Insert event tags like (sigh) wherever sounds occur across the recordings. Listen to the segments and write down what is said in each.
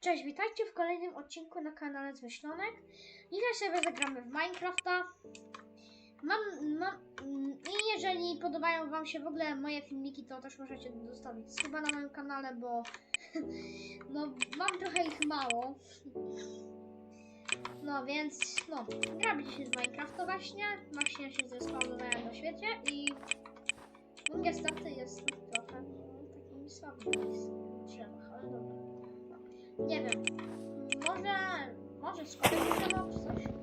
Cześć, witajcie w kolejnym odcinku na kanale Zmyślonek. Dzisiaj sobie zagramy w Minecrafta. Mam, mam, I jeżeli podobają Wam się w ogóle moje filmiki, to też możecie zostawić suba na moim kanale, bo (laughs) no, mam trochę ich mało. No więc, no, gramy dzisiaj z Minecrafta właśnie. Właśnie się zrespawnowałem na świecie i no, niestety jest trochę no, takimi słabymi w drzewach, Może skończyć temat czy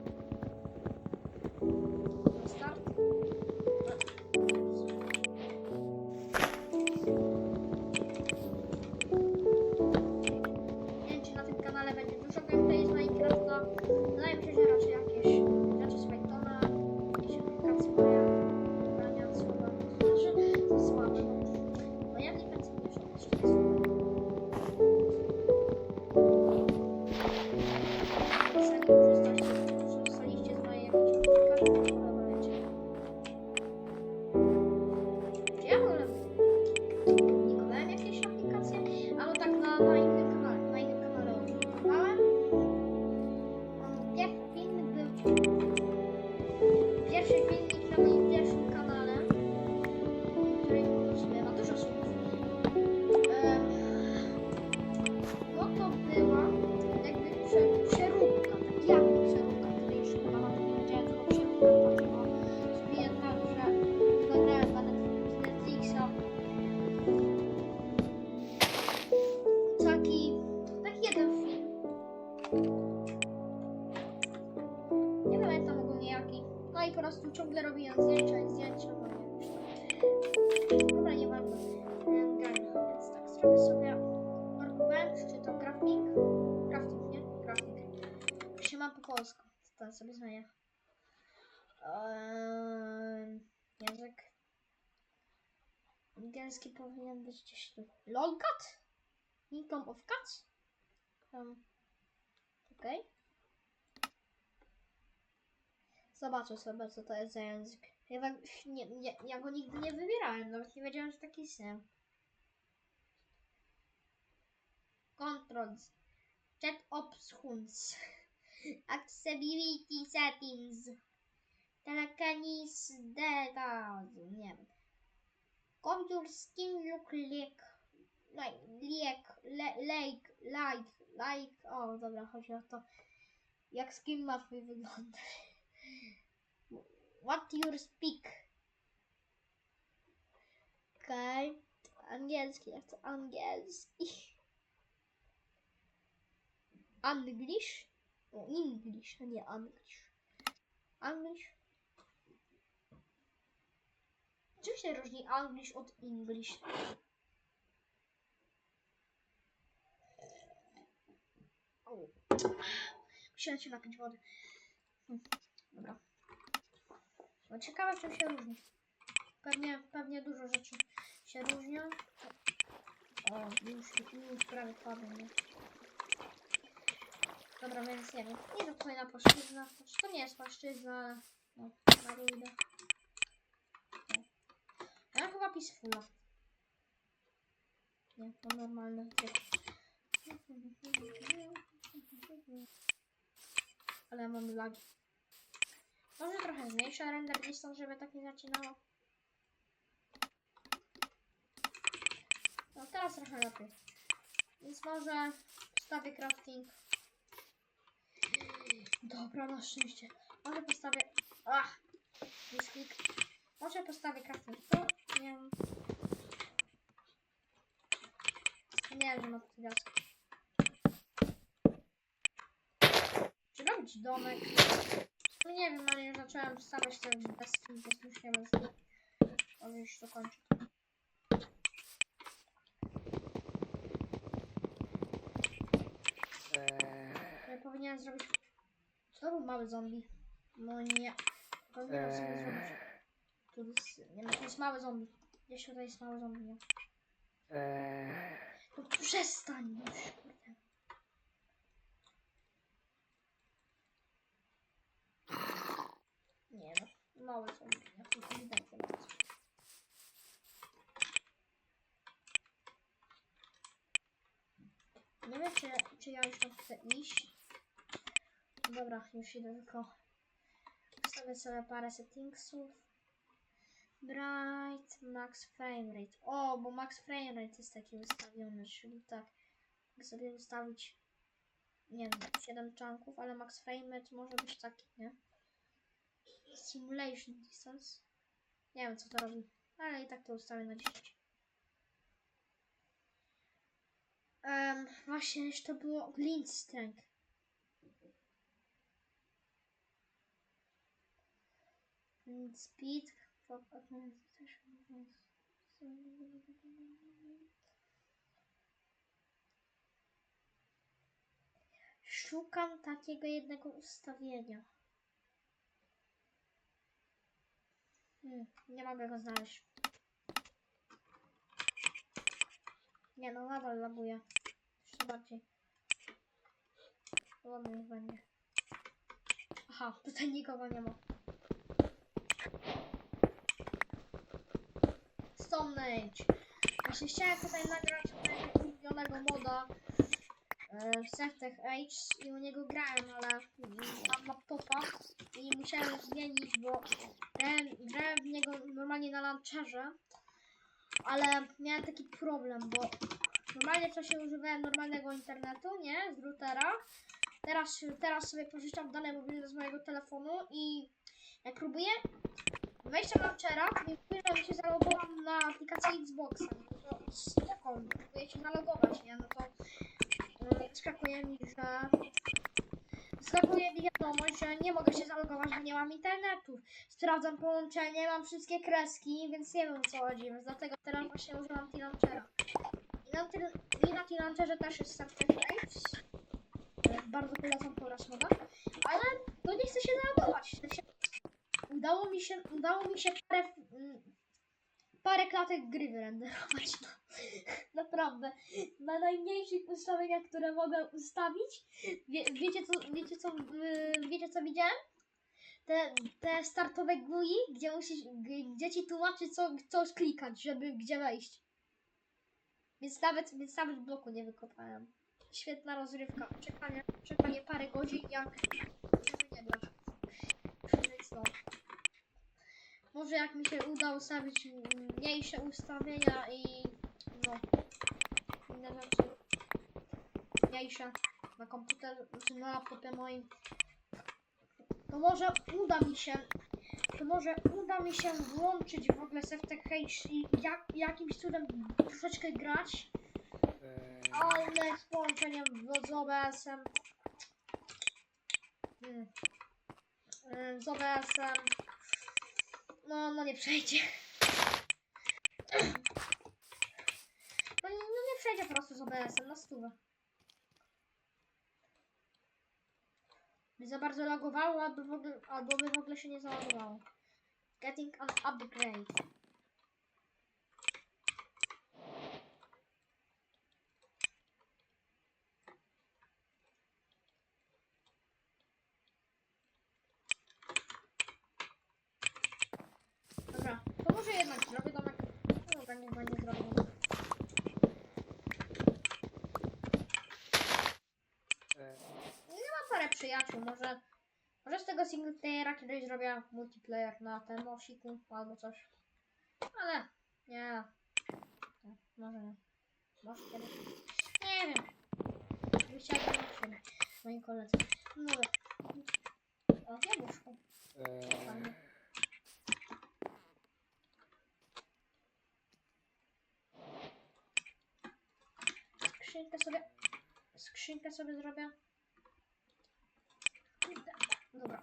zrobię sobie workbench, czy to crafting? Crafting, nie? Jak się ma po polsku, to sobie zmienię. Ehm, język. Angielski powinien być gdzieś tu. Lolcat? Income of cats? Um, Okej. Zobaczę sobie, co to jest za język. Ja, nie, nie, ja go nigdy nie wybierałem, nawet nie wiedziałem, że taki istnieje. Controls. Chat options. (laughs) Accessibility settings. Telekinesis data. Nie wiem. Computer skin look like. Like, like, like, like, like. O, dobra, chodzi o to. Jak skin ma twój wyglądać. (laughs) What you speak? Okej. Okay. Angielski, ja chcę angielski. (laughs) Anglish? O, English, a nie Anglish. Anglish. Czym się różni Anglish od English? Musiałem się napić wody. Hm, Dobra. No ciekawe czym się różni. Pewnie, pewnie dużo rzeczy się różnią. O, już, już prawie padł, nie? Dobra, więc nie wiem. Nie to kolejna płaszczyzna. To nie jest płaszczyzna, ale no, na rudę. No. Ja chyba peacefula. Nie, to normalne. Ale mam lagi. Może trochę zmniejszę render distance, żeby tak nie zaczynało. No teraz trochę lepiej. Więc może wstawię crafting. Dobra, na szczęście. Może postawię... Ach! Misklik. Może postawię crafting tu. Nie wiem. Nie wiem, że ma tu wioskę. Czy robić domek? No nie wiem, ale już zacząłem stawiać te deski, więc nie wiem. Może już to kończę. Ja powinienem zrobić... Był mały zombie. No nie. Powinienem sobie zrobić... Tu jest... Nie no, to jest mały zombie. Gdzieś tutaj jest mały zombie, nie? No przestań już, kurde. Nie no, małe zombie. Ja tu ewidentnie mam coś. Nie wiem, czy czy, czy ja już tam chcę iść. Dobra, już idę tylko. Wstawię sobie parę settingsów. Bright, max frame rate. O, bo max frame rate jest taki ustawiony, czyli tak. Mogę sobie ustawić, nie wiem, 7 czanków, ale max frame rate może być taki, nie? Simulation distance. Nie wiem co to robi, ale i tak to ustawię na 10. Um, właśnie, jeszcze było glint strength. Speed. Szukam takiego jednego ustawienia. Hmm, nie mogę go znaleźć. Nie no, nadal laguje. Jeszcze bardziej. Niech będzie. Aha, tutaj nikogo nie ma. Stonehenge. Właśnie chciałem tutaj nagrać mojego ulubionego moda e, w Septech Age i u niego grałem, ale mam laptopa i musiałem zmienić, bo grałem, grałem w niego normalnie na launcherze, ale miałem taki problem, bo normalnie w czasie używałem normalnego internetu, nie? Z routera. Teraz, teraz sobie pożyczam dane mobilne z mojego telefonu i jak próbuję wejść na launchera, to mi mówi, że się zalogowałam na aplikację Xboxa. No to próbuję się zalogować, nie? No to yy, mi, że Skakuje mi wiadomość, że nie mogę się zalogować, bo nie mam internetu. Sprawdzam połączenie, mam wszystkie kreski, więc nie wiem o co chodzi, więc dlatego teraz właśnie używam T-Launchera. I na, T-Launcherze też jest Substance Race. Bardzo polecam po raz moda. Ale no nie chcę się zalogować. Udało mi się, udało mi się parę, mm, parę klatek gry wyrenderować. No. (laughs) Naprawdę. Na najmniejszych ustawieniach, które mogę ustawić, Wie, wiecie co, wiecie co, yy, wiecie co widziałem? Te, te startowe GUI, gdzie musisz, gdzie ci tłumaczy co, co klikać, żeby gdzie wejść. Więc nawet, więc nawet bloku nie wykopałem. Świetna rozrywka. Czekanie, czekanie parę godzin jak żeby nie grać. Więc no. Może jak mi się uda ustawić mniejsze ustawienia i no inne rzeczy. Mniejsze na komputerze, czy na laptopie moim, to może uda mi się, to może uda mi się włączyć w ogóle Septech H i jak, jakimś cudem troszeczkę grać, ale z połączeniem z OBS-em, hmm, y, z OBS-em, no, no nie przejdzie. No, nie- no nie przejdzie po prostu z OBS-em na stówę. By za bardzo lagowało, albo, w ogóle, albo by w ogóle się nie zalogowało. Getting an upgrade. Dobra, to może jednak zrobię domek. No tak niech będzie zrobię. Nie mam parę przyjaciół, może, może z tego singleplayera kiedyś zrobię multiplayer na ten osiku albo coś. Ale nie. No, Może nie. Może kiedyś. Nie wiem. Na siebie. Moi koledzy. No. O, jabłuszko. Fajnie. Skrzynkę sobie. Skrzynkę sobie zrobię. Dobra.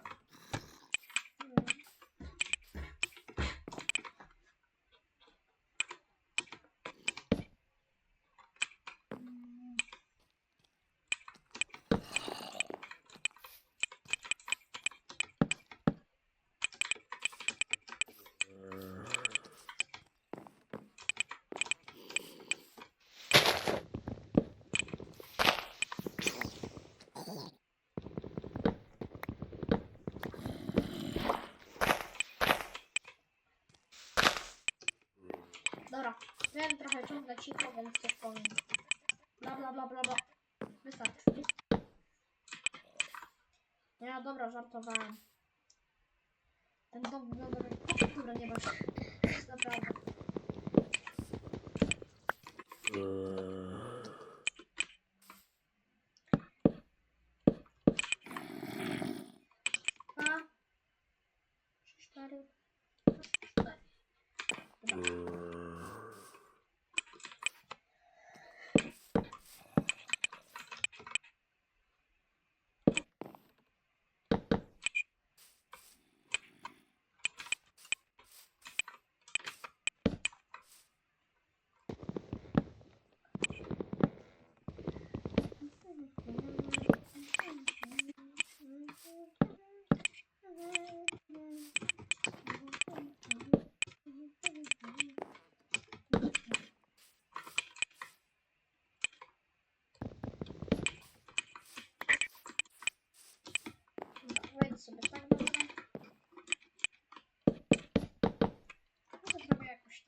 ciągle cicho, więc coś powiem. Bla bla bla bla bla. Wystarczy. Ja dobra, żartowałem. Ten dom wygląda jak kulturę.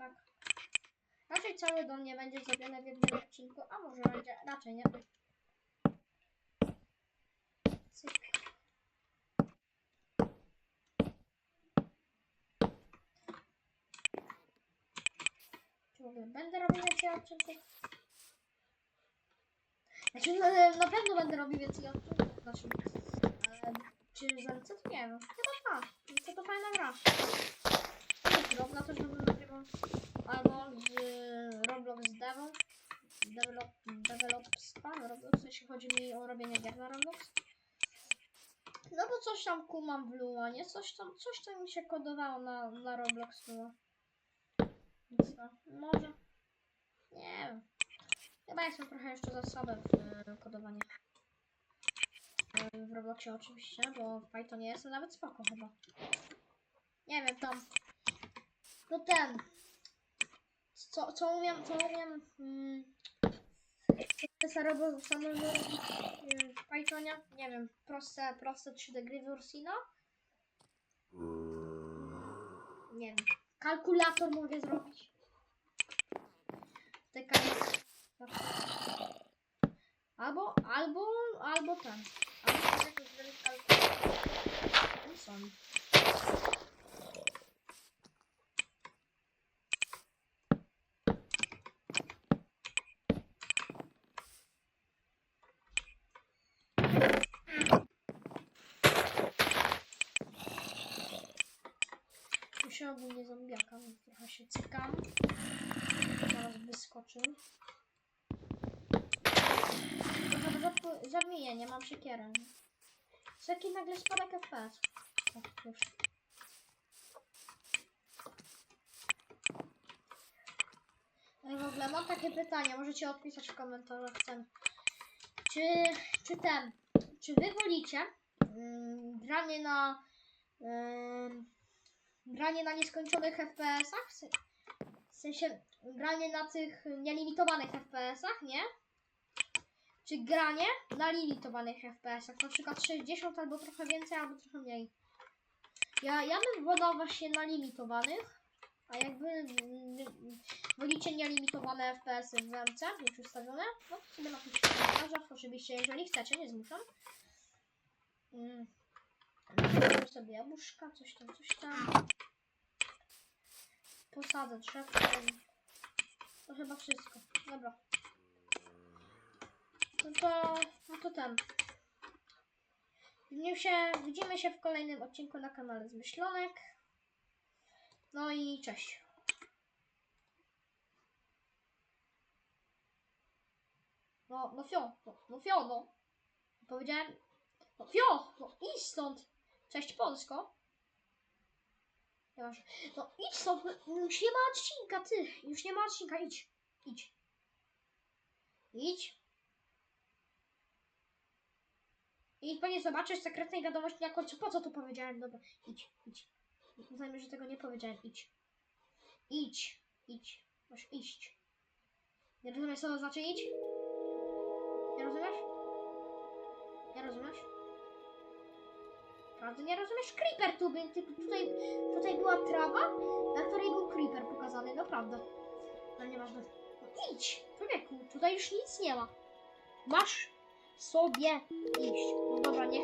Tak. Raczej cały dom nie będzie zrobiony w jednym odcinku, a może będzie, raczej nie. Cyk. Ogóle będę robił więcej odcinków? Znaczy, no, na pewno będę robił więcej odcinków. Znaczy, ale czy z MC to nie wiem. Chyba tak. MC to fajna gra. Drobna też bym z y, Roblox Devon. Develop, develop Span Roblox, jeśli chodzi mi o robienie gier na Roblox. No bo coś tam kumam w Lua, nie? Coś tam, coś tam mi się kodowało na, na Roblox. Więc no, może. Nie wiem. Chyba jestem trochę jeszcze za słaby w y, kodowaniu. Y, W Robloxie oczywiście, bo w Pythonie jestem nawet spoko chyba. Nie wiem, tam. No ten. Co, co umiem, co umiem. Mm, się robią samemu robić y, w Pythonie? Nie wiem, proste, proste 3D gry w Ursino? Nie wiem. Kalkulator mogę zrobić. Te kal- Albo, albo, albo ten. Albo jakoś zrobić kalkulator. Ten się ogólnie zombiaka, więc trochę się cykam. Zaraz wyskoczy. Trochę rzadko zabiję, nie mam siekierę. Jaki nagle spadek FPS? O, już. No i w ogóle mam takie pytanie, możecie odpisać w komentarzach ten. Czy, czy ten, czy wy wolicie mm, granie na ym, granie na nieskończonych FPS-ach? W se- W sensie granie na tych nielimitowanych FPS-ach, nie? Czy granie na limitowanych FPS-ach, na przykład 60 albo trochę więcej, albo trochę mniej. Ja, ja bym wolał właśnie na limitowanych, a jakby mm, wolicie nielimitowane FPS-y w MC, już ustawione, no to sobie napiszcie w komentarzach, oczywiście jeżeli chcecie, nie zmuszam. Mm. Zrobię sobie jabłuszka, coś tam, coś tam. Posadzę drzewko. To chyba wszystko. Dobra. No to, no to ten. Widzimy się, widzimy się w kolejnym odcinku na kanale Zmyślonek. No i cześć. No, no fio, no, no fio, no. Powiedziałem, no fio, no idź stąd. Cześć Polsko. No idź stąd, no, już nie ma odcinka, ty. Już nie ma odcinka, idź. Idź. Idź. I pewnie zobaczysz sekretnej wiadomości na końcu. Po co tu powiedziałem? Dobra, idź, idź. Uznajmy, że tego nie powiedziałem. Idź. Idź. Idź. Masz iść. Nie rozumiesz, co to znaczy idź? Nie rozumiesz? Nie rozumiesz? Prawda, nie rozumiesz? Creeper tu był. Tutaj, tutaj była trawa, na której był creeper pokazany. Naprawdę. Ale nieważne. No idź, człowieku. Tutaj już nic nie ma. Masz sobie iść. No dobra, nie